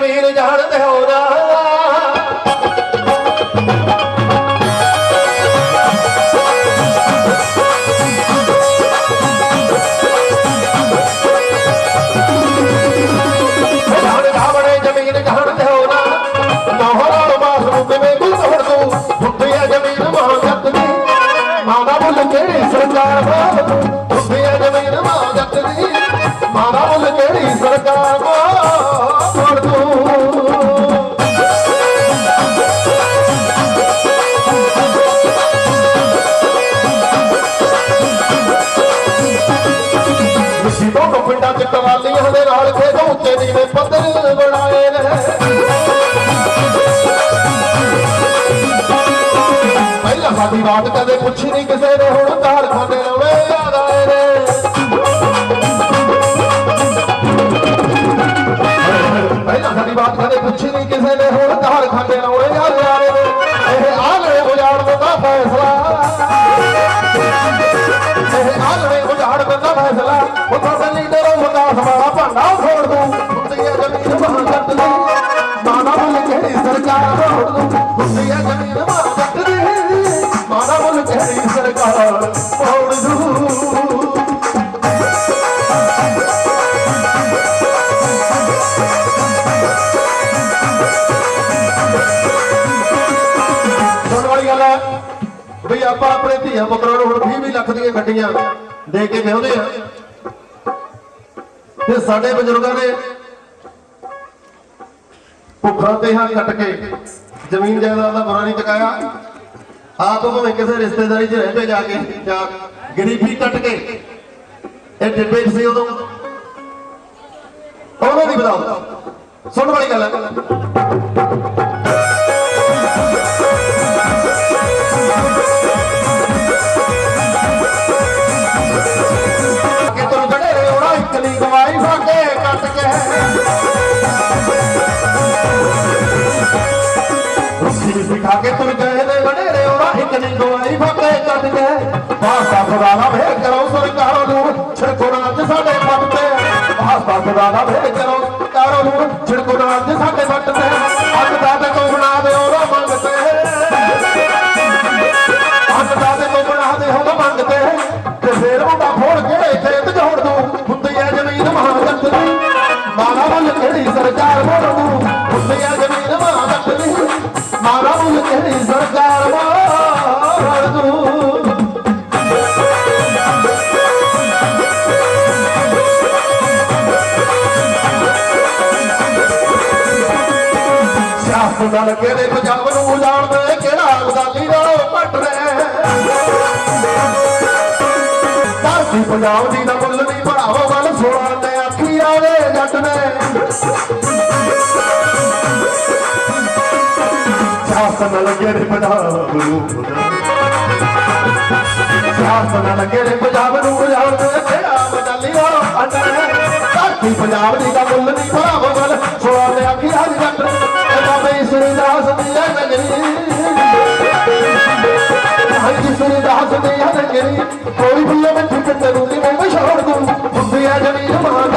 ਜ਼ਮੀਨ ਜਾਣਦੇ ਹੋ ਨਾ ਜਾਣ ਜਾਵੜੇ ਜ਼ਮੀਨ ਜਾਣਦੇ ਹੋ ਕਿਹੜੀ ਸਰਕਾਰ ਮਾਂ ਹੁੰਦੀ ਹੈ ਮਾਂ ਜੱਟ ਦੀ। ਮਾਂ ਦਾ ਮਿੱਟੀ ਪਿੰਡਾਂ ਚ ਕਵਾਲੀਆਂ ਦੇ ਨਾਲ ਖੇਡੋਂ ਉੱਤੇ ਨੀਵੇਂ ਪੱਧਰ ਬਣਾਏ ਨੇ। ਪਹਿਲਾਂ ਸਾਡੀ ਬਾਤ ਕਦੇ ਪੁੱਛੀ ਨਹੀਂ ਕਿਸੇ ਨੇ, ਹੁਣ ਕਾਰਖਾਨੇ ਲਾਉਣੇ ਯਾਦ ਆਏ ਨੇ। ਪਹਿਲਾਂ ਸਾਡੀ ਬਾਤ ਕਦੇ ਪੁੱਛੀ ਨਹੀਂ ਕਿਸੇ ਨੇ, ਹੁਣ ਕਾਰਖਾਨੇ ਲਾਉਣੇ ਫੈਸਲਾ। ਉਹ ਤਾਂ ਲੀਡਰ ਮੁਕਾਸ ਵਾਲਾ ਭਾਂਡਾ ਫੋੜ ਦੂੰ ਹੁੰਦੀਆਂ ਜ਼ਮੀਨ ਮਾਂ ਜੱਟ ਦੀ। ਮਾਨਾ ਮੁੱਲ ਕਿਹੜੀ ਸਰਕਾਰ ਫੋੜ ਦੂੰ ਹੁੰਦੀਆਂ ਜ਼ਮੀਨ ਮਾਂ ਜੱਟ ਦੀ। ਮਾਨਾ ਮੁੱਲ ਕਿਹੜੀ ਸਰਕਾਰ ਫੋੜ ਦੂੰ ਸੁਣ ਵਾਲੀ ਗੱਲ ਹੈ। ਵੀ ਆਪਾਂ ਆਪਣੇ ਧੀਆਂ ਪੁੱਤਰਾਂ ਨੂੰ ਹੁਣ 20 ਲੱਖ ਦੀਆਂ ਗੱਡੀਆਂ ਦੇ ਕੇ ਵਿਆਹੁੰਦੇ ਆ ਤੇ ਸਾਡੇ ਬਜ਼ੁਰਗਾਂ ਨੇ ਭੁੱਖਾਂ ਤੇ ਹਾਂ ਕੱਟ ਕੇ ਜ਼ਮੀਨ ਜਾਇਦਾਦ ਦਾ ਬੁਰਾ ਨਹੀਂ ਚਕਾਇਆ ਆਪ ਭਾਵੇਂ ਕਿਸੇ ਰਿਸ਼ਤੇਦਾਰੀ 'ਚ ਰਹਿੰਦੇ ਜਾ ਕੇ ਜਾਂ ਗਰੀਬੀ ਕੱਟ ਕੇ ਇਹ ਡਿੱਬੇ ਸੀ ਉਦੋਂ। ਉਹਨਾਂ ਦੀ ਬਤਾਓ ਸੁਣ ਵਾਲੀ ਗੱਲ ਹੈ। ਕੇ ਤੂੰ ਗਏ ਦੇ ਵਡੇਰੇ ਰੋੜਾ ਇੱਕ ਨਹੀਂ ਗਵਾਈ ਫਾਕੇ ਕੱਟ ਕੇ। ਵਾਸਤਾ ਖੁਦਾ ਦਾ ਭੇਜ ਕਰੋ ਸਰਕਾਰੋਂ ਨੂੰ, ਛਿੜਕੋ ਨਾ ਅੱਜ ਸਾਡੇ ਪੱਟ ਤੇ। ਵਾਸਤਾ ਖੁਦਾ ਦਾ ਭੇਜ ਕਰੋ ਸਰਕਾਰੋਂ ਨੂੰ, ਛਿੜਕੋ ਨਾ ਅੱਜ ਸਾਡੇ ਪੱਟ ਤੇ। ਅੱਜ ਦਾ ਤੇ ਕੋ ਬਣਾ ਦੇ ਉਹਦਾ ਮੰਗਤੇ ਅੱਜ ਦਾ ਤੇ ਕੋ ਬਣਾ ਦੇ ਉਹਦਾ ਮੰਗਤੇ ਤੇ ਫੇਰ ਮੁੰਡਾ ਮਾਰਾ ਸਰਕਾਰ ਮੋੜ ਦੂੰ ਕਿਹੜੇ ਪੰਜਾਬ ਨੂੰ ਉਜਾੜਦੇ ਕਿਹੜਾ ਅਬਦਾਲੀ ਨਾਲੋਂ ਘੱਟ ਧਰਤੀ ਪੰਜਾਬ ਦੀ ਦਾ ਮੁੱਲ ਨਹੀਂ ਭਰਾਵੋ ਗੱਲ ਸੋਣਾ ਆਖੀ ਆਵੇ ਜੱਟ ਨੇ। ਸਿਆਸਤ ਨਾਲ ਕਿਹੜੇ ਪੰਜਾਬ ਨੂੰ। ਸਿਆਸਤ ਨਾਲ ਕਿਹੜੇ ਪੰਜਾਬ ਨੂੰ ਉਜਾੜਦੇ ਕਿਹੜਾ ਅਬਦਾਲੀ ਨਾਲੋਂ ਘੱਟ ਪੰਜਾਬ ਦੀ ਦਾ ਮੁੱਲ ਨਹੀਂ, ਭਰਾਵੋ ਗੱਲ ਸੋਣਾ ਨੇ ਆਖੀ ਆਵੇ ਜੱਟ ਬਾਬੇ ਸ੍ਰੀ ਦਾਸ ਦੀ ਹੈ ਨਗਰੀ ਹਾਂਜੀ ਸੁਣੀ ਦਾਸ ਦੇ ਹਰ ਗਰੀ ਕੋਈ ਵੀ ਮੈਂ ਠਿਕ ਤਰੂ ਦੀ ਮੈਂ ਛੋੜ ਦੂੰ ਹੁੰਦੀ ਜ਼ਮੀਨ ਮਾਂ